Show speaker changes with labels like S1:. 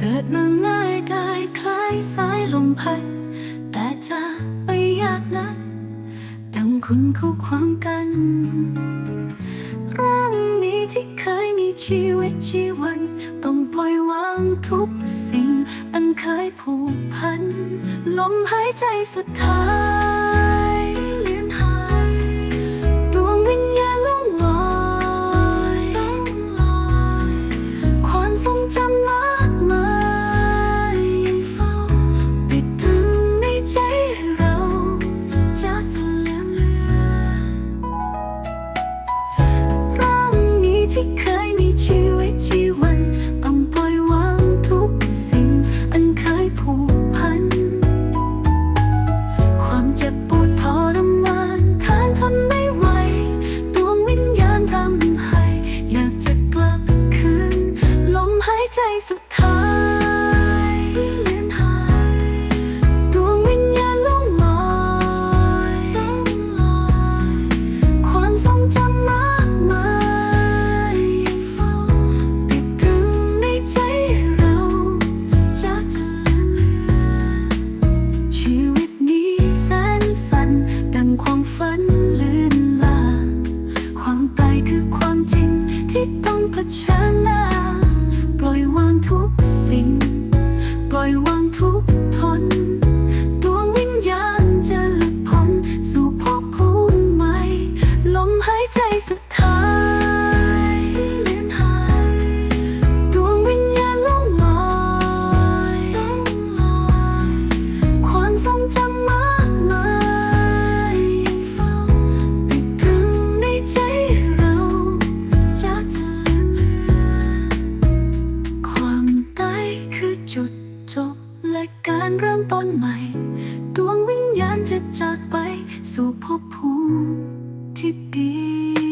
S1: เกิดมาง่ายได้คล้ายสายลมพัด แต่จะไปยากนะดังคุณเข้าความกันร่างนี้ที่เคยมีชีวิตชีวัน ต้องปล่อยวางทุกสิ่ง อันเคยผูกพัน ลมหายใจสุดท้าย ที่เคยมีชีวิตชีวัน ต้องปล่อยวางทุกสิ่ง อันเคยผูกพัน ความเจ็บปวดทรมานทานทนไม่ไหวดวงวิญญาณทำให้ อยากจะกลับคืนลมหายใจสุดท้าย ฝันเลือนลางความตายคือความจริงที่ต้องเผชิญหน้า ปล่อยวางทุกสิ่ง ปล่อยวางทุก การเริ่มต้นใหม่ ดวงวิญญาณจะจากไปสู่ภพภูมิที่ดี